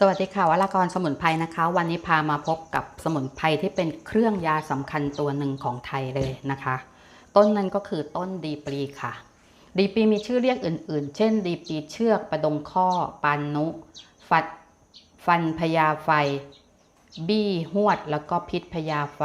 สวัสดีค่ะวรากรสมุนไพรนะคะ วันนี้พามาพบกับสมุนไพรที่เป็นเครื่องยาสำคัญตัวหนึ่งของไทยเลยนะคะ ต้นนั้นก็คือต้นดีปรีค่ะ ดีปรีมีชื่อเรียกอื่น ๆ เช่น ดีปรีเชือกประดงข้อปานนุ ฟัดฟันพญาไฟ บี้หวด แล้วก็พิษพญาไฟ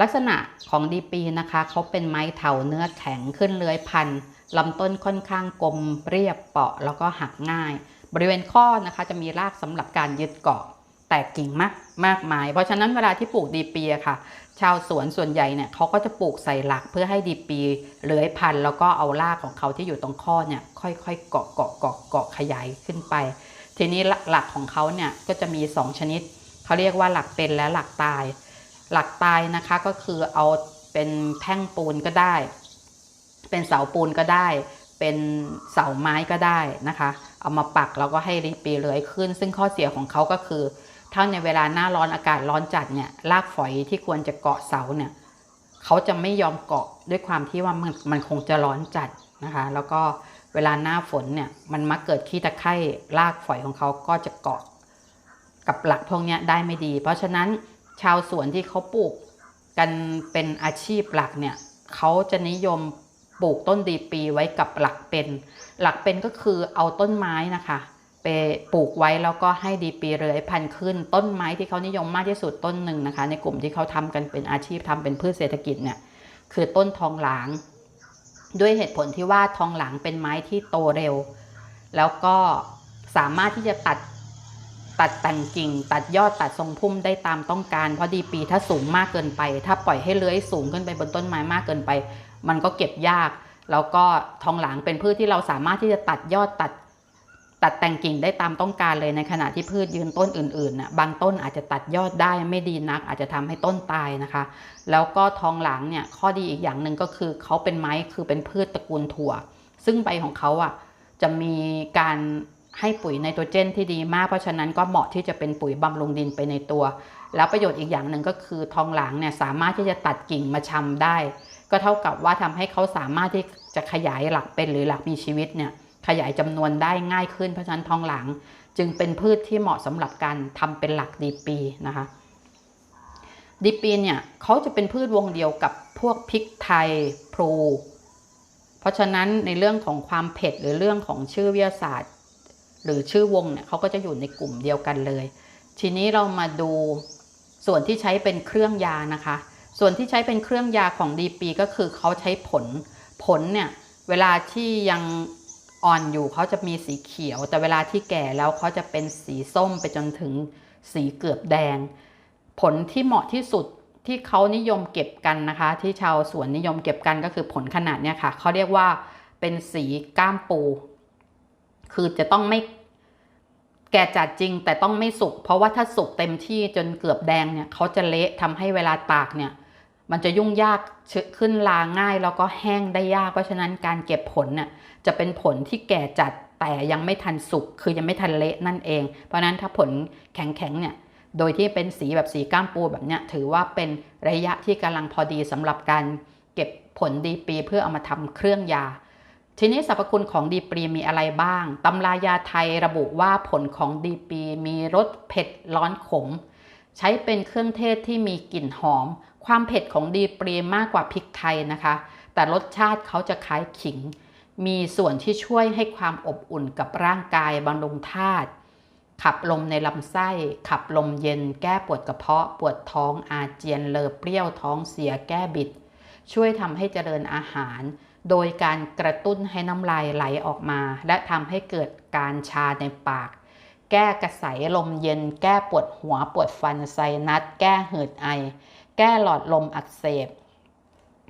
ลักษณะของดีปีนะคะเขาเป็นไม้เถาเนื้อแข็งขึ้นเลื้อยพันลำต้นค่อนข้างกลมเรียบเปาะแล้วก็หักง่าย บริเวณข้อนะคะจะมีรากสำหรับการยึดเกาะแตกกิ่งมากมากมาย เพราะฉะนั้นเวลาที่ปลูกดีปีอะค่ะ ชาวสวนส่วนใหญ่เนี่ยเขาก็จะปลูกใส่หลักเพื่อให้ดีปีเลื้อยพันธุ์แล้วก็เอารากของเขาที่อยู่ตรงข้อเนี่ยค่อยๆเกาะเกาะเกาะเกาะขยายขึ้นไป ทีนี้หลักของเขาเนี่ยก็จะมี 2 ชนิดเขาเรียกว่าหลักเป็นและหลักตาย หลักตายนะคะก็คือเอาเป็นแท่งปูนก็ได้ เป็นเสาปูนก็ได้ เป็นเสาไม้ก็ได้นะคะ เอามาปักแล้วก็ให้ริปีเลื้อยขึ้น ซึ่งข้อเสียของเขาก็คือถ้าในเวลาหน้าร้อนอากาศร้อนจัดเนี่ยรากฝอยที่ควรจะเกาะเสาเนี่ยเขาจะไม่ยอมเกาะด้วยความที่ว่ามันมันคงจะร้อนจัดนะคะ แล้วก็เวลาหน้าฝนเนี่ยมันมักเกิดขี้ตะไคร่รากฝอยของเขาก็จะเกาะกับหลักพวกนี้ได้ไม่ดี เพราะฉะนั้นชาวสวนที่เขาปลูกกันเป็นอาชีพหลักเนี่ยเขาจะนิยม ปลูกต้นดีปีไว้กับหลักเป็น หลักเป็นก็คือเอาต้นไม้นะคะ ไปปลูกไว้แล้วก็ให้ดีปีเรือยพันธุ์ขึ้น ต้นไม้ที่เขานิยมมากที่สุดต้นหนึ่งนะคะ ในกลุ่มที่เขาทำกันเป็นอาชีพทำเป็นพืชเศรษฐกิจเนี่ยคือต้นทองหลาง ด้วยเหตุผลที่ว่าทองหลางเป็นไม้ที่โตเร็ว แล้วก็สามารถที่จะตัดตัดแต่งกิ่ง ตัดยอดตัดทรงพุ่มได้ตามต้องการ เพราะดีปีถ้าสูงมากเกินไป ถ้าปล่อยให้เลื้อยสูงขึ้นไปบนต้นไม้มากเกินไป มันก็เก็บยาก แล้วก็ทองหลางเป็นพืชที่เราสามารถที่จะตัดยอดตัดตัดแต่งกิ่งได้ตามต้องการเลยในขณะที่พืชยืนต้นอื่นๆน่ะบางต้นอาจจะตัดยอดได้ไม่ดีนัก อาจจะทำให้ต้นตายนะคะ แล้วก็ทองหลางเนี่ยข้อดีอีกอย่างหนึ่งก็คือเขาเป็นไม้คือเป็นพืชตระกูลถั่ว ซึ่งใบของเขาอะจะมีการให้ปุ๋ยไนโตรเจนที่ดีมากเพราะฉะนั้นก็เหมาะที่จะเป็นปุ๋ยบำรุงดินไปในตัว แล้วประโยชน์อีกอย่างหนึ่งก็คือทองหลางเนี่ยสามารถที่จะตัดกิ่งมาชำได้ ก็เท่ากับว่าทำให้เขาสามารถที่จะขยายหลักเป็นหรือหลักมีชีวิตเนี่ยขยายจำนวนได้ง่ายขึ้นเพราะฉะนั้นทองหลางจึงเป็นพืชที่เหมาะสำหรับการทำเป็นหลักดีปีนะคะดีปีเนี่ยเขาจะเป็นพืชวงเดียวกับพวกพริกไทยพลูเพราะฉะนั้นในเรื่องของความเผ็ดหรือเรื่องของชื่อวิทยาศาสตร์ หรือชื่อวงเนี่ยเขาก็จะอยู่ในกลุ่มเดียวกันเลย ทีนี้เรามาดูส่วนที่ใช้เป็นเครื่องยานะคะ ส่วนที่ใช้เป็นเครื่องยาของดีปีก็คือเขาใช้ผล ผลเนี่ยเวลาที่ยังอ่อนอยู่เขาจะมีสีเขียว แต่เวลาที่แก่แล้วเขาจะเป็นสีส้มไปจนถึงสีเกือบแดง ผลที่เหมาะที่สุดที่เขานิยมเก็บกันนะคะ ที่ชาวสวนนิยมเก็บกันก็คือผลขนาดเนี้ยค่ะเขาเรียกว่าเป็นสีก้ามปู คือจะต้องไม่ แก่จัดจริงแต่ต้องไม่สุก เพราะว่าถ้าสุกเต็มที่จนเกือบแดงเนี่ยเขาจะเละทำให้เวลาตากเนี่ยมันจะยุ่งยากขึ้นลาง่าย แล้วก็แห้งได้ยาก เพราะฉะนั้นการเก็บผลเนี่ยจะเป็นผลที่แก่จัดแต่ยังไม่ทันสุกคือยังไม่ทันเละนั่นเอง เพราะฉะนั้นถ้าผลแข็งๆเนี่ยโดยที่เป็นสีแบบสีก้ามปูแบบเนี้ยถือว่าเป็นระยะที่กำลังพอดีสำหรับการเก็บผลดีปีเพื่อเอามาทำเครื่องยา ทีนี้สรรพคุณของดีปรีมีอะไรบ้าง ตำรายาไทยระบุว่าผลของดีปรีมีรสเผ็ดร้อนขม ใช้เป็นเครื่องเทศที่มีกลิ่นหอม ความเผ็ดของดีปรีมากกว่าพริกไทยนะคะ แต่รสชาติเขาจะคล้ายขิง มีส่วนที่ช่วยให้ความอบอุ่นกับร่างกายบำรุงธาตุ ขับลมในลำไส้ ขับลมเย็น แก้ปวดกระเพาะ ปวดท้องอาเจียนเลอเปรี้ยวท้องเสียแก้บิด ช่วยทำให้เจริญอาหาร โดยการกระตุ้นให้น้ำลายไหลออกมา และทำให้เกิดการชาในปาก แก้กระสายลมเย็น แก้ปวดหัวปวดฟันไซนัส แก้หืดไอ แก้หลอดลมอักเสบ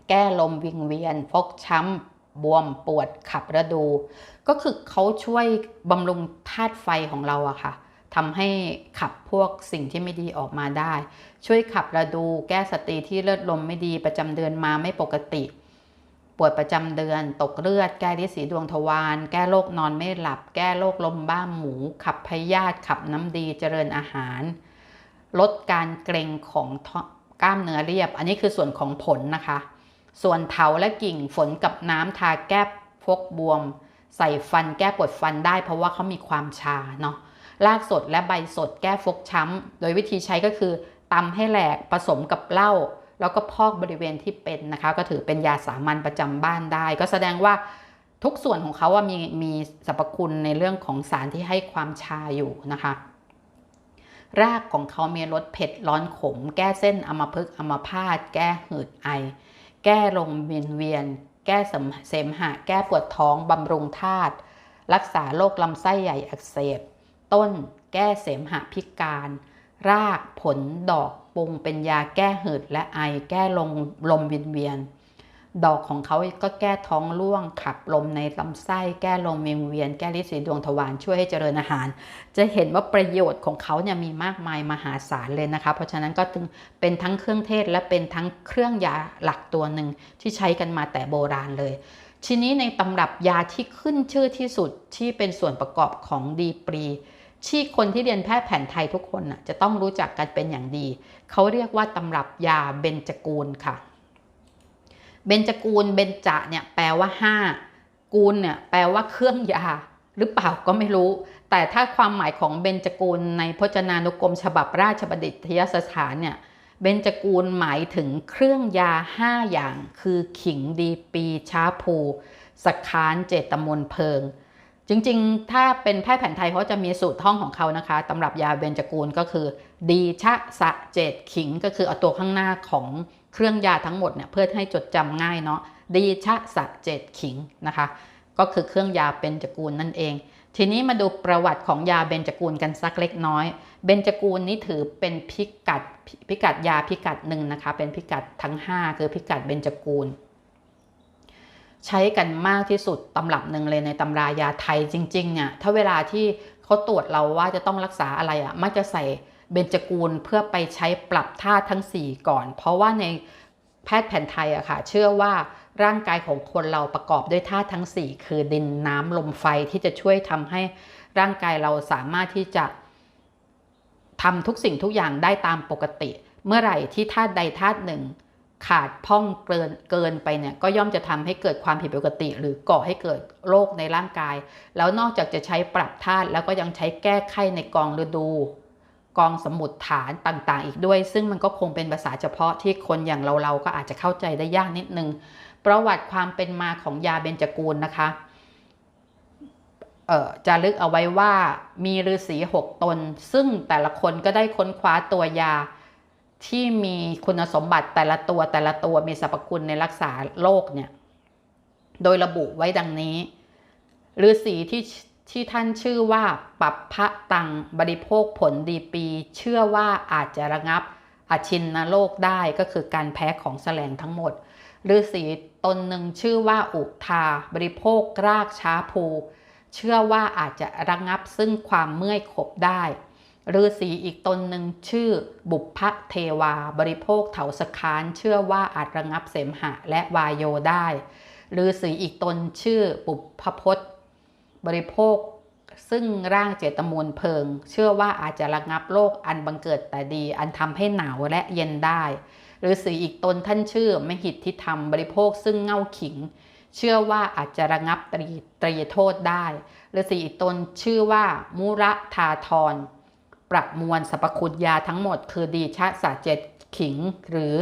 แก้ลมวิงเวียน ฟกช้ำ บวมปวดขับระดู ก็คือเขาช่วยบำรุงธาตุไฟของเราอะค่ะทำให้ขับพวกสิ่งที่ไม่ดีออกมาได้ ช่วยขับระดู แก้สตรีที่เลือดลมไม่ดีประจำเดือนมาไม่ปกติ ปวดประจำเดือน ตกเลือด แก้ฤทธิ์สีดวงทวาร แก้โรคนอนไม่หลับ แก้โรคลมบ้าหมู ขับพยาธิ ขับน้ำดี เจริญอาหาร ลดการเกร็งของกล้ามเนื้อเรียบ อันนี้คือส่วนของผลนะคะ ส่วนเถาและกิ่ง ฝนกับน้ำทาแก้ฟกบวม ใส่ฟันแก้ปวดฟันได้ เพราะว่าเขามีความชาเนาะ รากสดและใบสดแก้ฟกช้ำ โดยวิธีใช้ก็คือตำให้แหลกผสมกับเหล้า แล้วก็พอกบริเวณที่เป็นนะคะ ก็ถือเป็นยาสามัญประจำบ้านได้ ก็แสดงว่าทุกส่วนของเขาว่ามีมีสรรพคุณในเรื่องของสารที่ให้ความชาอยู่นะคะ รากของเขามีรสเผ็ดร้อนขม แก้เส้นอมพฤกษ์อมพาตแก้หืดไอ แก้ลงเวียนเวียน แก้เสมหะ แก้ปวดท้องบำรุงธาตุรักษาโรคลำไส้ใหญ่อักเสบ ต้น แก้เสมหะพิการ รากผลดอก รุงเป็นยาแก้หืดและไอ แก้ลงลมเวียนเวียน ดอกของเขาก็แก้ท้องร่วง ขับลมในลำไส้ แก้ลมเวียนเวียน แก้ลิสีดวงทวาร ช่วยให้เจริญอาหาร จะเห็นว่าประโยชน์ของเขาเนี่ยมีมากมายมหาศาลเลยนะคะ เพราะฉะนั้นก็ถึงเป็นทั้งเครื่องเทศและเป็นทั้งเครื่องยาหลักตัวหนึ่งที่ใช้กันมาแต่โบราณเลยทีนี้ในตำรับยาที่ขึ้นชื่อที่สุดที่เป็นส่วนประกอบของดีปรี ที่คนที่เรียนแพทย์แผนไทยทุกคนน่ะจะต้องรู้จักกันเป็นอย่างดี เขาเรียกว่าตำรับยาเบญจกูลค่ะ เบญจกูลเบญจะเนี่ยแปลว่าห้ากูลเนี่ยแปลว่าเครื่องยาหรือเปล่าก็ไม่รู้ แต่ถ้าความหมายของเบญจกูลในพจนานุกรม ฉบับราชบัณฑิตยสถานเนี่ยเบญจกูลหมายถึงเครื่องยาห้าอย่าง คือขิงดีปีช้าภูสักคานเจตมนเพลิง จริงๆ ถ้าเป็นแพทย์แผนไทยเขาจะมีสูตรท่องของเขานะคะตำรับยาเบญจกูลก็คือ ดีชะสะเจตขิง ก็คือเอาตัวข้างหน้าของเครื่องยาทั้งหมดเนี่ยเพื่อให้จดจำง่ายเนาะดีชะสะเจตขิงนะคะ ก็คือเครื่องยาเบญจกูลนั่นเอง ทีนี้มาดูประวัติของยาเบญจกูลกันสักเล็กน้อย เบญจกูลนี้ถือเป็นพิกัดพิกัดยาพิกัดหนึ่งนะคะ เป็นพิกัดทั้ง 5 คือพิกัดเบญจกูล ใช้กันมากที่สุดตำรับหนึ่งเลยในตำรายาไทยจริงๆเนี่ยถ้าเวลาที่เขาตรวจเราว่าจะต้องรักษาอะไรอะ่ะมักจะใส่เบญจกูลเพื่อไปใช้ปรับธาตุทั้ง 4 ก่อน เพราะว่าในแพทย์แผนไทยอะค่ะ เชื่อว่าร่างกายของคนเราประกอบด้วยธาตุทั้ง 4 คือดินน้ำลมไฟที่จะช่วยทำให้ร่างกายเราสามารถที่จะทำทุกสิ่งทุกอย่างได้ตามปกติ เมื่อไหร่ที่ธาตุใดธาตุหนึ่ง ขาดพ่องเกินเกินไปเนี่ยก็ย่อมจะทำให้เกิดความผิดปกติ หรือก่อให้เกิดโรคในร่างกาย แล้วนอกจากจะใช้ปรับธาตุแล้วก็ยังใช้แก้ไขในกองฤดู กองสมุดฐานต่างๆ อีกด้วย ซึ่งมันก็คงเป็นภาษาเฉพาะที่คนอย่างเราเราก็อาจจะเข้าใจได้ยากนิดนึง ประวัติความเป็นมาของยาเบญจกูลนะคะจะลึกเอาไว้ว่ามีฤาษีหกตน ซึ่งแต่ละคนก็ได้ค้นคว้าตัวยา ที่มีคุณสมบัติแต่ละตัวแต่ละตัวมีสรรพคุณในรักษาโรคเนี่ย โดยระบุไว้ดังนี้ฤาษีที่ที่ท่านชื่อว่าปับพระตังบริโภคผลดีปี เชื่อว่าอาจจะระงับอาชินนโรคได้ก็คือการแพ้ของแสลงทั้งหมดฤาษีตนหนึ่งชื่อว่าอุทาบริโภครากช้าภู เชื่อว่าอาจจะระงับซึ่งความเมื่อยขบได้ ฤาษีอีกตนหนึ่งชื่อบุพเทวา บริโภคเถาสคานเชื่อว่าอาจระงับเสมหะและวายโยได้ฤาษีอีกตนชื่อบุพพศบริโภค ซึ่งร่างเจตมูลเพิง เชื่อว่าอาจจะระงับโรคอันบังเกิดแต่ดีอันทำให้หนาวและเย็นได้ฤาษีอีกตนท่านชื่อมหิทธิธรรมบริโภคซึ่งเง่าขิง เชื่อว่าอาจจะระงับตรีตรีโทษได้ฤาษีอีกตนชื่อว่ามุระทาทร ประมวลสรรพคุณยาทั้งหมด คือดีชะสาเจ็ดขิงหรือ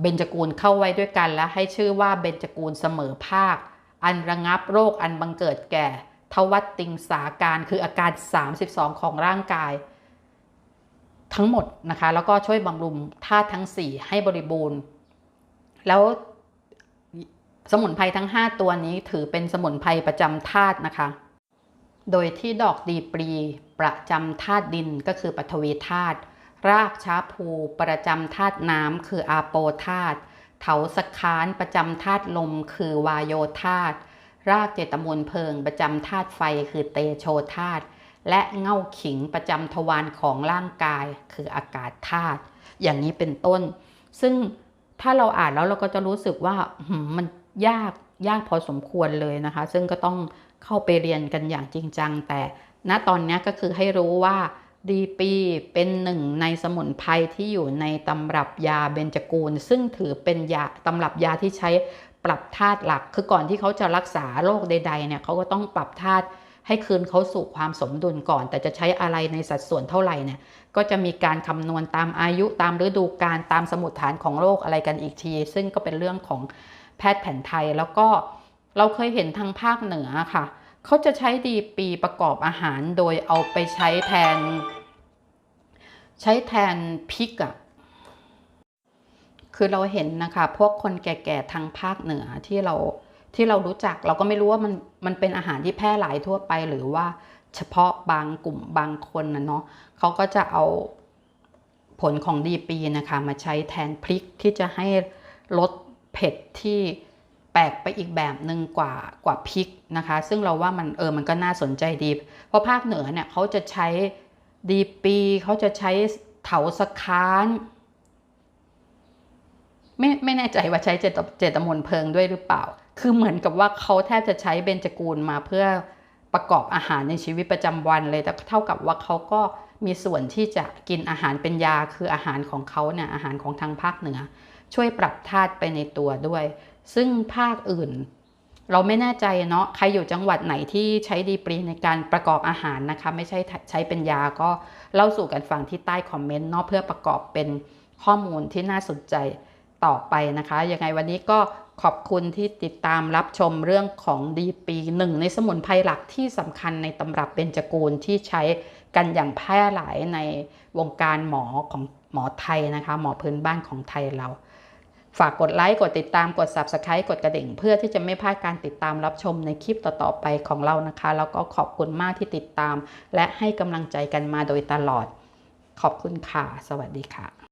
เบญจกูลเข้าไว้ด้วยกันและให้ชื่อว่าเบญจกูลเสมอภาค อันระงับโรคอันบังเกิดแก่ ทวัตติงสาการคืออาการ 32 ของร่างกาย ทั้งหมดนะคะ แล้วก็ช่วยบำรุงธาตุทั้ง 4 ให้บริบูรณ์ แล้วสมุนไพรทั้ง 5 ตัวนี้ถือเป็นสมุนไพรประจำธาตุนะคะ โดยที่ดอกดีปรี ประจำธาตุดินก็คือปฐวีธาตุรากช้าภูประจำธาตุน้ำคืออาโปธาตุเถาสคานประจำธาตุลมคือวายโยธาตุรากเจตมูลเพลิงประจำธาตุไฟคือเตโชธาตุและเง่าขิงประจำทวารของร่างกายคืออากาศธาตุอย่างนี้เป็นต้น ซึ่งถ้าเราอ่านแล้วเราก็จะรู้สึกว่ามันยากยากพอสมควรเลยนะคะ ซึ่งก็ต้องเข้าไปเรียนกันอย่างจริงจัง แต่ ณตอนนี้ก็คือให้รู้ว่าดีปีเป็นหนึ่งในสมุนไพรที่อยู่ในตำรับยาเบญจกูล ซึ่งถือเป็นยาตำรับยาที่ใช้ปรับธาตุหลัก คือก่อนที่เขาจะรักษาโรคใดๆเนี่ยเขาก็ต้องปรับธาตุให้คืนเขาสู่ความสมดุลก่อน แต่จะใช้อะไรในสัดส่วนเท่าไหร่เนี่ยก็จะมีการคำนวณตามอายุตามฤดูกาลตามสมุดฐานของโรคอะไรกันอีกที ซึ่งก็เป็นเรื่องของแพทย์แผนไทยแล้วก็เราเคยเห็นทางภาคเหนือค่ะ เขาจะใช้ดีปีประกอบอาหารโดยเอาไปใช้แทน ใช้แทนพริกอะคือเราเห็นนะคะ พวกคนแก่ๆทางภาคเหนือที่เราที่เรารู้จักเราก็ไม่รู้ว่ามันมันเป็นอาหารที่แพร่หลายทั่วไป หรือว่าเฉพาะบางกลุ่มบางคนนะเนาะเขาก็จะเอาผลของดีปีนะคะ มาใช้แทนพริกที่จะให้ลดเผ็ดที่ แปลกไปอีกแบบหนึ่งกว่ากว่าพริกนะคะ ซึ่งเราว่ามันเออมันก็น่าสนใจดี เพราะภาคเหนือเนี่ยเขาจะใช้ดีปีเขาจะใช้เถาสะค้านไม่ไม่แน่ใจว่าใช้เจตเจตมนเพลิงด้วยหรือเปล่า คือเหมือนกับว่าเขาแทบจะใช้เบญจกูลมาเพื่อประกอบอาหารในชีวิตประจำวันเลย แต่เท่ากับว่าเขาก็มีส่วนที่จะกินอาหารเป็นยา คืออาหารของเขาเนี่ยอาหารของทางภาคเหนือ ช่วยปรับธาตุไปในตัวด้วย ซึ่งภาคอื่น เราไม่แน่ใจเนาะใครอยู่จังหวัดไหนที่ใช้ดีปรีในการประกอบอาหารนะคะ ไม่ใช่ใช้เป็นยาก็เล่าสู่กันฟังที่ใต้คอมเมนต์เนาะเพื่อประกอบเป็นข้อมูลที่น่าสนใจต่อไปนะคะยังไงวันนี้ก็ขอบคุณที่ติดตามรับชมเรื่องของดีปีหนึ่งในสมุนไพรหลักที่สำคัญในตำรับเบญจกูลที่ใช้กันอย่างแพร่หลายในวงการหมอของหมอไทยนะคะ หมอพื้นบ้านของไทยเรา ฝากกดไลค์ กดติดตาม กด Subscribe กดกระดิ่ง เพื่อที่จะไม่พลาดการติดตามรับชมในคลิปต่อ ๆ ไปของเรานะคะ แล้วก็ขอบคุณมากที่ติดตาม และให้กำลังใจกันมาโดยตลอด ขอบคุณค่ะ สวัสดีค่ะ